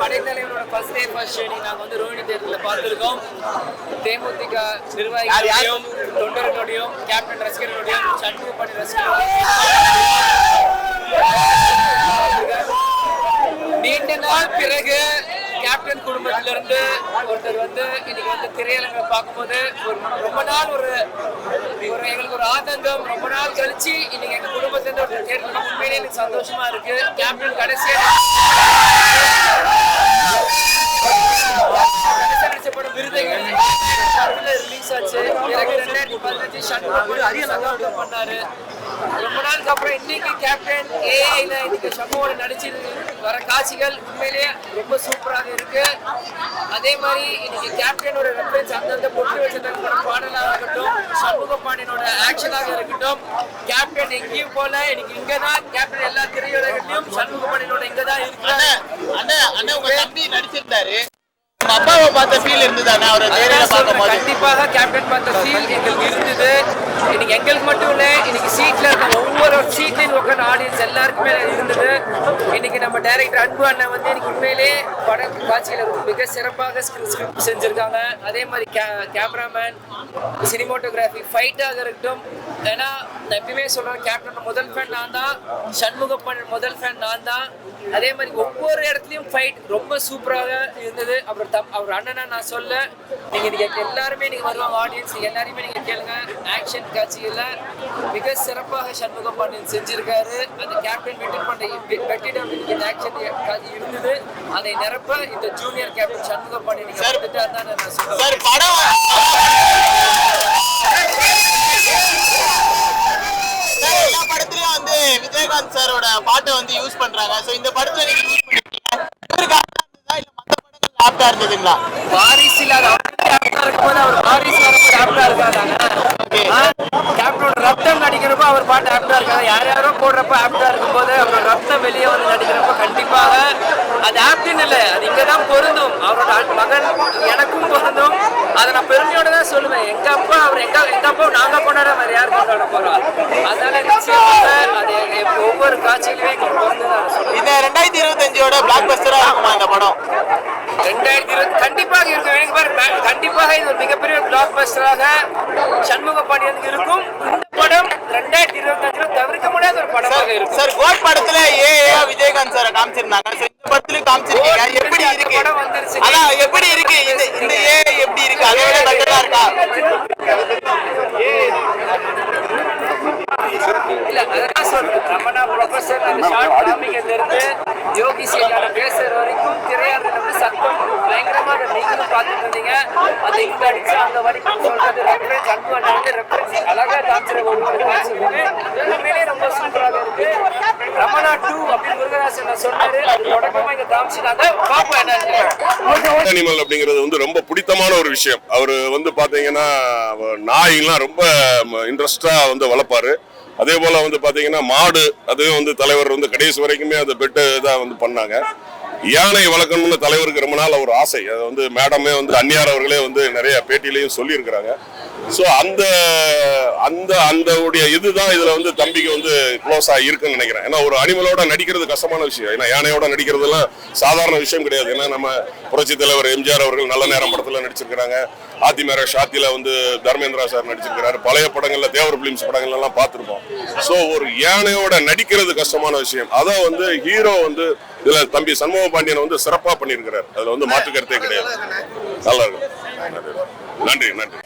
படைத்தலைவரோட first day first show நாங்கள் வந்து ரோஹிணி தேட்டரில் பார்த்துருக்கோம். தேமுதிக நிர்வாகிகளோடையும் தொண்டர்களோடையும் கேப்டன் ரசிகர்களோடையும் சண்முக பண்ணி ரசிகர்களோடையும் நீண்ட நாள் பிறகு கேப்டன் குடும்பத்திலிருந்து ஒருத்தர் வந்து இன்னைக்கு வந்து திரையரங்க பார்க்கும்போது ஒரு ரொம்ப நாள் ஒரு ஒரு ரொம்ப நாள் கழிச்சு இன்னைக்கு எங்க குடும்பத்திலிருந்து ஒரு தேர்தல் உண்மையிலே எனக்கு சந்தோஷமா இருக்கு. கேப்டன் கடைசியா கடைசியா நடிச்ச படம் விருதுகள் ரிலீஸ் ஆச்சு பிறகு ரெண்டாயிரத்தி பதினஞ்சு சண்முகம் பண்ணாரு. ரொம்ப நாளுக்கு அப்புறம் இன்னைக்கு கேப்டன் ஏஐல இன்னைக்கு சண்முகோட நடிச்சு வர காட்சிகள் உண்மையிலேயே ரொம்ப சூப்பராக இருக்கு. அதே மாதிரி இன்னைக்கு கேப்டனோட ரெஃபரன்ஸ் அந்தந்த பொட்டு வச்சதோட பாடலாக இருக்கட்டும் சமூக பாண்டியனோட ஆக்ஷனாக இருக்கட்டும் கேப்டன் எங்கேயும் போல இன்னைக்கு இங்கதான் கேப்டன் எல்லா திரையுலகத்திலும் சண்முக பாண்டியனோட இங்கே தான் இருக்கு அண்ணா அண்ணா உங்க தம்பி நடிச்சிருந்தாரு. உங்க அப்பாவை பார்த்த ஃபீல் இருந்தது அண்ணா. அவரை நேரில் அதான் பார்க்கும் சொல்றேன், போது கண்டிப்பாக கேப்டன் பார்த்த ஃபீல் எங்களுக்கு இருந்தது. இன்னைக்கு எங்களுக்கு மட்டும் இல்ல இன்னைக்கு சீட்ல இருக்க ஒவ்வொரு ஆடியன்ஸ் எல்லாருக்குமே இருந்தது. இன்னைக்கு நம்ம டைரக்டர் அன்பு அண்ணன் வந்து இன்னைக்கு உண்மையிலே பட காட்சியில் மிக சிறப்பாக ஸ்கிரிப்ட் செஞ்சிருக்காங்க. அதே மாதிரி கே கேமராமேன் சினிமோட்டோகிராஃபி ஃபைட்டாக இருக்கட்டும். ஏன்னா நான் எப்பயுமே சொல்கிறேன் கேப்டன் முதல் ஃபேன் நான் தான் சண்முகப்பன் முதல் ஃபேன் நான் தான். அதே மாதிரி ஒவ்வொரு இடத்துலையும் ஃபைட் ரொம்ப சூப்பராக இருந்தது. அப்புறம் தம் அவர் அண்ணனா நான் சொல்ல நீங்கள் நீங்கள் எல்லாருமே நீங்கள் வருவாங்க ஆடியன்ஸ் எல்லாருமே நீங்கள் கேளுங்க. ஆக்ஷன் காட்சிகளில் மிக சிறப்பாக சண்முகப்பன் பாண்டியன் செஞ்சிருக்காரு அந்த கேப்டன் வெற்றி பண்ண வெற்றிடம் இந்த ஆக்ஷன் இருந்தது. அதை நிரப்ப இந்த ஜூனியர் கேப்டன் சண்முக பாண்டியன் நீங்க சார், வந்துட்டாரு தான் நான் சொல்றேன் சார் படம் எல்லா படத்துலயும் வந்து விஜயகாந்த் சாரோட பாட்டை வந்து யூஸ் பண்றாங்க. சோ இந்த படத்துல நீங்க யூஸ் பண்ணிருக்கீங்க இல்ல மத்த படங்கள் ஆப்டா இருந்ததுங்களா? வாரிசில் அது ஆப்டா இருக்கும்போது அவர் வாரிசு வரும்போது ஆப்டா இருக்காதாங்க கேப்டனோட ரத்தம் நடிக்கிறப்போ அவர் பாட்டு ஆப்டா இருக்காது யார் யாரோ போடுறப்ப ஆப்டா இருக்கும்போது அவரோட ரத்தம் வெளியே வந்து நடிக்கிறப்ப கண்டிப்பாக அது ஆப்டின்னு இல்லை அது இங்கே தான் பொருந்தும் அவரோட அ- மகன் எனக்கும் பொருந்தும் அதை நான் பெருமையோட தான் சொல்லுவேன் எங்க அப்பா அவர் எங்க எங்க அப்பா நாங்க கொண்டாட வேற யார் கொண்டாட போறோம் அதனால நிச்சயமாக அது எ- ஒவ்வொரு காட்சியிலுமே இந்த ரெண்டாயிரத்தி இருபத்தஞ்சோட பிளாக் பஸ்டரா இருக்குமா இந்த படம்? ரெண்டாயிரத்தி இருபது கண்டிப்பாக இருக்கும். எனக்கு பாரு, ப- கண்டிப்பாக இது ஒரு மிகப்பெரிய பிளாக் பஸ்டராக சண்முக இருக்கும். இந்த படம் ரெண்டாயிரத்தி இருபத்தஞ்சுல தவிர்க்க முடியாத ஒரு படமாக இருக்கும். சார் கோட் படத்துல ஏ விஜயகாந்த் சாரை காமிச்சிருந்தாங்க. இந்த படத்துலயும் காமிச்சிருக்கீங்க. எப்படி இருக்கு? படம் வந்துருச்சு. அதான் எப்படி இருக்கு? இந்த இந்த ஏ எப்படி இருக்கு? அதை விட இருக்கா இல்ல அதான் சொல்றேன் ரமணா ப்ரொஃபசர் அந்த ஷார்ட் காமிக்கிறதுல இருந்து யோகி சேகால பேசுற வரைக்கும் திரையாளர்கள் வந்து சத்தம் பயங்கரமா அதை நீங்களும் பார்த்துட்டு இருந்தீங்க. அந்த இங்க அடிச்சு அங்க வரைக்கும் சொல்றது ரெஃபரன்ஸ் அன்பு வந்து ரெஃபரன்ஸ் அழகா காமிச்சிட ரொம்ப சூப்பராக இருக்கு. ரமணா டூ அப்படின்னு முருகராசன் சொன்னாரு? அது தொடக்கமா இங்க காமிச்சிட்டாங்க. பாப்போம் என்னன்னு அனிமல் அப்படிங்கிறது வந்து ரொம்ப பிடித்தமான ஒரு விஷயம். அவர் வந்து பாத்தீங்கன்னா அவ- நாயெல்லாம் ரொம்ப இன்ட்ரெஸ்டா வந்து வளர்ப்பாரு. அதே போல வந்து பாத்தீங்கன்னா மாடு அதுவும் வந்து தலைவர் வந்து கடைசி வரைக்குமே அந்த பெட்டு இதாக வந்து பண்ணாங்க. யானை வளர்க்கணும்னு தலைவருக்கு ரொம்ப நாள் ஒரு ஆசை. அதை வந்து மேடமே வந்து அந்நியார் அவர்களே வந்து நிறைய பேட்டியிலையும் சொல்லியிருக்கிறாங்க. ஸோ அந்த அந்த அந்த உடைய இதுதான் இதுல வந்து தம்பிக்கு வந்து க்ளோஸா இருக்குன்னு நினைக்கிறேன். ஏன்னா ஒரு அனிமலோட நடிக்கிறது கஷ்டமான விஷயம். ஏன்னா யானையோட நடிக்கிறதுலாம் சாதாரண விஷயம் கிடையாது. ஏன்னா நம்ம புரட்சி தலைவர் எம்ஜிஆர் அவர்கள் நல்ல நேரம் படத்துல நடிச்சிருக்கிறாங்க. ஆத்திமேர ஷாத்தில வந்து தர்மேந்திரா சார் நடிச்சிருக்கிறாரு. பழைய படங்கள்ல தேவர் பிலிம்ஸ் படங்கள்ல எல்லாம் பார்த்திருப்போம். ஸோ ஒரு யானையோட நடிக்கிறது கஷ்டமான விஷயம். அதை வந்து ஹீரோ வந்து இதுல தம்பி சண்முக பாண்டியன் வந்து சிறப்பா பண்ணியிருக்கிறார். அதுல வந்து மாற்று கருத்தே கிடையாது. நல்லா இருக்கும் நன்றி நன்றி.